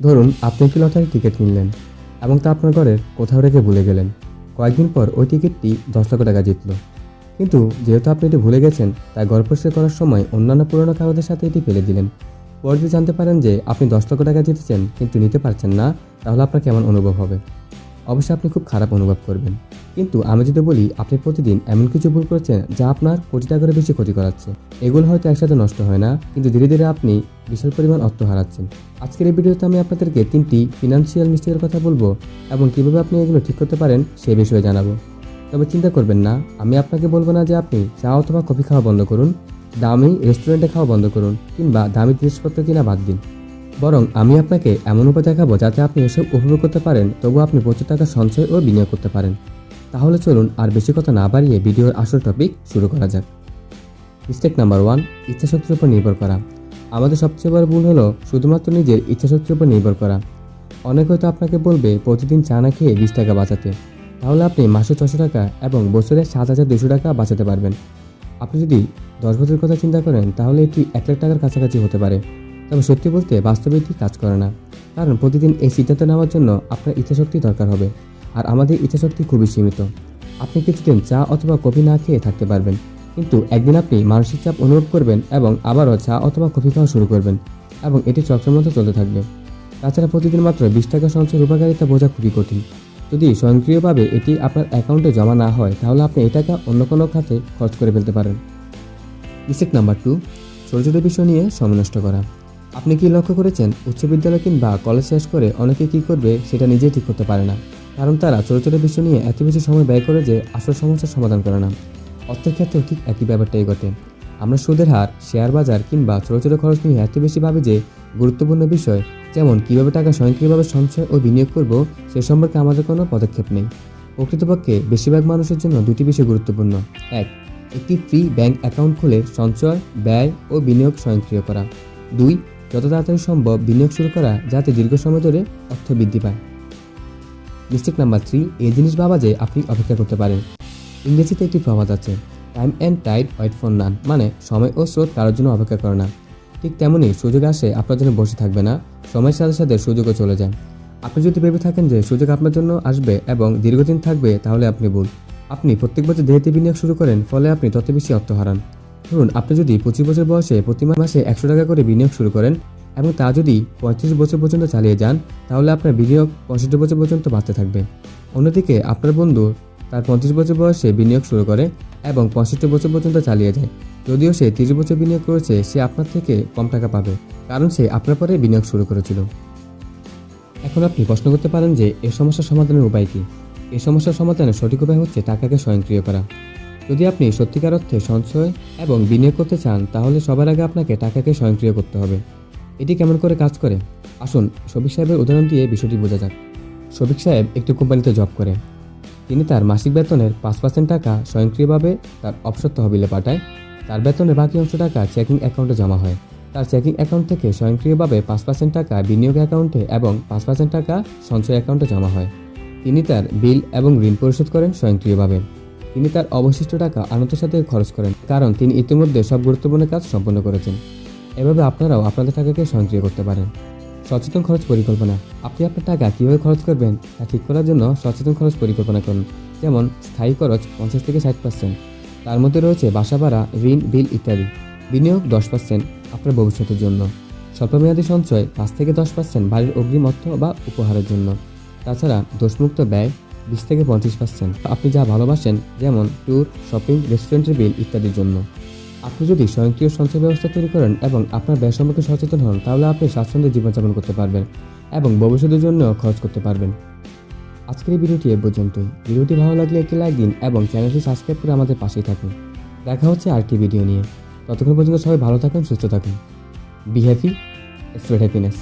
ধরুন, আপনি একটি লটারি টিকিট কিনলেন এবং তা আপনার ঘরের কোথাও রেখে ভুলে গেলেন। কয়েকদিন পর ওই টিকিটটি দশ লক্ষ টাকা জিতল। কিন্তু যেহেতু আপনি এটি ভুলে গেছেন তাই ঘর পরিষ্কার করার সময় অন্যান্য পুরনো কাগজের সাথে এটি ফেলে দিলেন। পরে জানতে পারেন যে আপনি দশ লক্ষ টাকা জিতেছেন, কিন্তু নিতে পারছেন না, তাহলে আপনার কেমন অনুভব হবে? অবশ্যই আপনি খুব খারাপ অনুভব করবেন। কিন্তু আমি যদি বলি, আপনি প্রতিদিন এমন কিছু ভুল করছেন যা আপনার কোটি টাকার বেশি ক্ষতি করাচ্ছে। এগুলো হয়তো একসাথে নষ্ট হয় না, কিন্তু ধীরে ধীরে আপনি বিশাল পরিমাণ অর্থ হারাচ্ছেন। আজকের এই ভিডিওতে আমি আপনাদেরকে তিনটি ফিনান্সিয়াল মিস্টেকের কথা বলব এবং কীভাবে আপনি এগুলো ঠিক করতে পারেন সে বিষয়ে জানাব। তবে চিন্তা করবেন না, আমি আপনাকে বলব না যে আপনি চা অথবা কফি খাওয়া বন্ধ করুন, দামি রেস্টুরেন্টে খাওয়া বন্ধ করুন কিংবা দামি জিনিসপত্র কিনা বাদ দিন। বরং আমি আপনাকে এমন উপায় দেখাবো যাতে আপনি এসব উপভোগ করতে পারেন তবু আপনি প্রচুর টাকা সঞ্চয় ও বিনিয়োগ করতে পারেন। তাহলে চলুন আর বেশি কথা না বাড়িয়ে ভিডিওর আসল টপিক শুরু করা যাক। মিস্টেক নাম্বার ওয়ান ইচ্ছাশক্তির উপর নির্ভর করা। আমাদের সবচেয়ে বড় ভুল হলো শুধুমাত্র নিজের ইচ্ছাশক্তির উপর নির্ভর করা। অনেক হয়তো আপনাকে বলবে, প্রতিদিন চা না খেয়ে বিশ টাকা বাঁচাতে। তাহলে আপনি মাসে ছশো টাকা এবং বছরে সাত হাজার দুশো টাকা বাঁচাতে পারবেন। আপনি যদি দশ বছরের কথা চিন্তা করেন, তাহলে এটি এক লাখ টাকার কাছাকাছি হতে পারে। তবে সত্যি বলতে বাস্তবে এটি কাজ করে না। কারণ প্রতিদিন এই সিদ্ধান্ত নেওয়ার জন্য আপনার ইচ্ছাশক্তি দরকার হবে। আর আমাদের ইচ্ছাশক্তি খুবই সীমিত। আপনি কিছুদিন চা অথবা কফি না খেয়ে থাকতে পারবেন, কিন্তু একদিন আপনি মানসিক চাপ অনুভব করবেন এবং আবারও চা অথবা কফি খাওয়া শুরু করবেন এবং এটি চক্রের মতো চলতে থাকবে। তাছাড়া প্রতিদিন মাত্র বিশ টাকা সঞ্চয়ের উপকারিতা বোঝা খুবই কঠিন। যদি স্বয়ংক্রিয়ভাবে এটি আপনার অ্যাকাউন্টে জমা না হয়, তাহলে আপনি এই টাকা অন্য কোনো খাতে খরচ করে ফেলতে পারেন। মিস্টেক নাম্বার টু, ছোটো ছোটো বিষয় নিয়ে সময় নষ্ট করা। আপনি কি লক্ষ্য করেছেন, উচ্চ বিদ্যালয় কিংবা কলেজ শেষ করে অনেকে কি করবে সেটা নিজেই ঠিক করতে পারে না। কারণ তারা ছোটো বিষয় নিয়ে এত বেশি সময় ব্যয় করে যে আসল সমস্যার সমাধান করে না। অর্থের ক্ষেত্রেও ঠিক একই ব্যাপারটাই ঘটে। আমরা সুদের হার, শেয়ার বাজার কিংবা ছোটো ছোটো খরচ নিয়ে এত বেশি ভাবি যে গুরুত্বপূর্ণ বিষয়, যেমন কীভাবে টাকা স্বয়ংক্রিয়ভাবে সঞ্চয় ও বিনিয়োগ করব, সে সম্পর্কে আমাদের কোনো পদক্ষেপ নেই। প্রকৃতপক্ষে, বেশিরভাগ মানুষের জন্য দুটি বিষয় গুরুত্বপূর্ণ। এক, একটি ফ্রি ব্যাংক অ্যাকাউন্ট খুলে সঞ্চয়, ব্যয় ও বিনিয়োগ স্বয়ংক্রিয় করা। দুই, যত তাড়াতাড়ি সম্ভব বিনিয়োগ শুরু করা যাতে দীর্ঘ সময় ধরে অর্থ বৃদ্ধি পায়। মিস্টেক নাম্বার থ্রি, এই জিনিস ভাবা যে আপনি অপেক্ষা করতে পারেন। ইংরেজিতে একটি প্রবাদ আছে time and tide wait for none মানে সময় ও স্রোত কারোর জন্য অপেক্ষা করে না। ঠিক তেমনই সুযোগ আসে আপনার জন্য বসে থাকবে না, সময়ের সাথে সাথে সুযোগও চলে যায়। আপনি যদি ভেবে থাকেন যে সুযোগ আপনার জন্য আসবে এবং দীর্ঘদিন থাকবে, তাহলে আপনি ভুল। আপনি প্রত্যেক বছর দেহেতে বিনিয়োগ শুরু করেন, ফলে আপনি তত বেশি অর্থ হারান। ধরুন, আপনি যদি পঁচিশ বছর বয়সে প্রতি মাসে একশো টাকা করে বিনিয়োগ শুরু করেন এবং তা যদি পঁয়ত্রিশ বছর পর্যন্ত চালিয়ে যান, তাহলে আপনার বিনিয়োগ পঁয়ষট্টি বছর পর্যন্ত বাড়তে থাকবে। অন্যদিকে আপনার বন্ধু তার পঁয়ত্রিশ বছর বয়সে বিনিয়োগ শুরু করে এবং পঁয়ষট্টি বছর পর্যন্ত চালিয়ে যায়। যদিও সে তিরিশ বছর বিনিয়োগ করেছে, সে আপনার থেকে কম টাকা পাবে, কারণ সে আপনার পরে বিনিয়োগ শুরু করেছিল। এখন আপনি প্রশ্ন করতে পারেন যে, এ সমস্যার সমাধানের উপায় কী? এ সমস্যার সমাধানের সঠিক উপায় হচ্ছে টাকাকে স্বয়ংক্রিয় করা। যদি আপনি সত্যিকার অর্থে সঞ্চয় এবং বিনিয়োগ করতে চান, তাহলে সবার আগে আপনাকে টাকাকে স্বয়ংক্রিয় করতে হবে। এটি কেমন করে কাজ করে? আসুন শফিক সাহেবের উদাহরণ দিয়ে বিষয়টি বোঝা যাক। শফিক সাহেব একটি কোম্পানিতে জব করে। তিনি তার মাসিক বেতনের পাঁচ পার্সেন্ট টাকা স্বয়ংক্রিয়ভাবে তার অবসর তহবিলে পাঠায়। তার বেতনের বাকি অংশ টাকা চেকিং অ্যাকাউন্টে জমা হয়। তার চেকিং অ্যাকাউন্ট থেকে স্বয়ংক্রিয়ভাবে পাঁচ পার্সেন্ট টাকা বিনিয়োগ অ্যাকাউন্টে এবং পাঁচ পার্সেন্ট টাকা সঞ্চয় অ্যাকাউন্টে জমা হয়। তিনি তার বিল এবং ঋণ পরিশোধ করেন স্বয়ংক্রিয়ভাবে। তিনি তার অবশিষ্ট টাকা আনন্দের সাথে খরচ করেন, কারণ তিনি ইতিমধ্যে সব গুরুত্বপূর্ণ কাজ সম্পন্ন করেছেন। এভাবে আপনারাও আপনাদের টাকাকে সঞ্চয় করতে পারেন। সচেতন খরচ পরিকল্পনা। আপনি আপনার টাকা কীভাবে খরচ করবেন তা ঠিক করার জন্য সচেতন খরচ পরিকল্পনা করুন। যেমন স্থায়ী খরচ পঞ্চাশ থেকে ষাট পার্সেন্ট তার মধ্যে রয়েছে বাসা ভাড়া, ঋণ, বিল ইত্যাদি। বিনিয়োগ দশ পার্সেন্ট আপনার ভবিষ্যতের জন্য। স্বল্পমেয়াদী সঞ্চয় পাঁচ থেকে দশ পার্সেন্ট বাড়ির অগ্রিম অর্থ বা উপহারের জন্য। তাছাড়া দোষমুক্ত ব্যয় বিশ থেকে পঁচিশ পার্সেন্ট আপনি যা ভালোবাসেন, যেমন ট্যুর, শপিং, রেস্টুরেন্টের বিল ইত্যাদির জন্য। আপনি যদি স্বয়ংক্রিয় সঞ্চয় ব্যবস্থা তৈরি করেন এবং আপনার ব্যয় সম্পর্কে সচেতন হন, তাহলে আপনি স্বাচ্ছন্দ্যে জীবনযাপন করতে পারবেন এবং ভবিষ্যতের জন্য খরচ করতে পারবেন। আজকের এই ভিডিওটি এ পর্যন্তই। ভিডিওটি ভালো লাগলে একটি লাইক দিন এবং চ্যানেলটি সাবস্ক্রাইব করে আমাদের পাশেই থাকুন। দেখা হচ্ছে আরেকটি ভিডিও নিয়ে। ততক্ষণ পর্যন্ত সবাই ভালো থাকুন, সুস্থ থাকুন। Be happy spread happiness